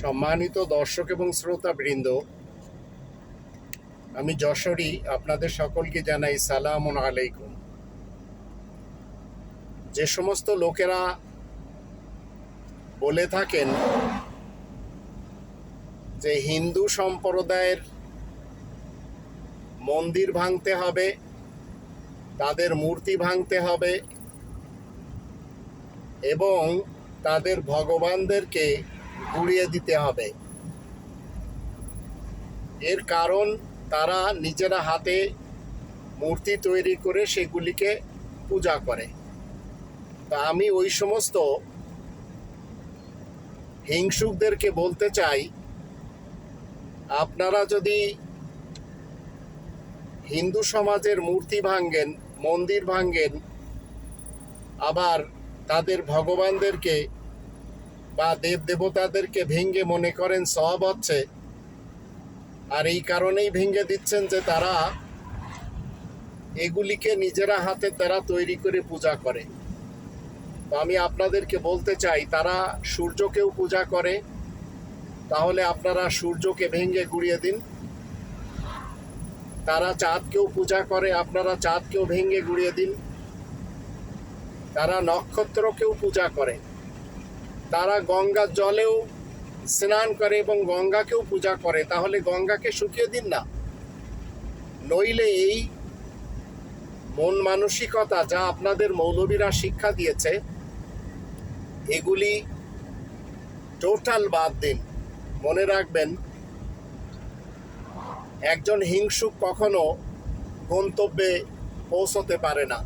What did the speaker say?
সম্মানিত দর্শক এবং শ্রোতাবৃন্দ, আমি যশোরী আপনাদের সকলকে জানাই সালাম আলাইকুম। যে সমস্ত লোকেরা বলে থাকেন যে হিন্দু সম্প্রদায়ের মন্দির ভাঙতে হবে, তাদের মূর্তি ভাঙতে হবে এবং তাদের ভগবানদেরকে গুড়িয়ে দিতে হবে। এর কারণ, তারা নিজেরা হাতে মূর্তি তৈরি করে সেগুলিকে পূজা করে। তা আমি ওই সমস্ত হিংসুকদেরকে বলতে চাই, আপনারা যদি হিন্দু সমাজের মূর্তি ভাঙ্গেন মন্দির ভাঙ্গেন আবার তাদের ভগবানদেরকে বা দেব দেবতাদেরকে ভেঙ্গে মনে করেন সব হচ্ছে। আর এই কারণেই ভেঙে দিচ্ছেন যে তারা এগুলিকে নিজেরা হাতে তারা তৈরি করে পূজা করে। তো আমি আপনাদেরকে বলতে চাই, তারা সূর্যকেও পূজা করে, তাহলে আপনারা সূর্যকে ভেঙে গুড়িয়ে দিন। তারা চাঁদকেও পূজা করে, আপনারা চাঁদকেও ভেঙে গুড়িয়ে দিন। তারা নক্ষত্রকেও পূজা করে। তারা গঙ্গার জলেও স্নান করে এবং গঙ্গাকেও পূজা করে, তাহলে গঙ্গাকে শুকিয়ে দিন না। নইলে এই মন মানসিকতা যা আপনাদের মৌলবীরা শিক্ষা দিয়েছে, এগুলি টোটাল বাদ দিন। মনে রাখবেন, একজন হিংসুক কখনো গন্তব্যে পৌঁছতে পারে না।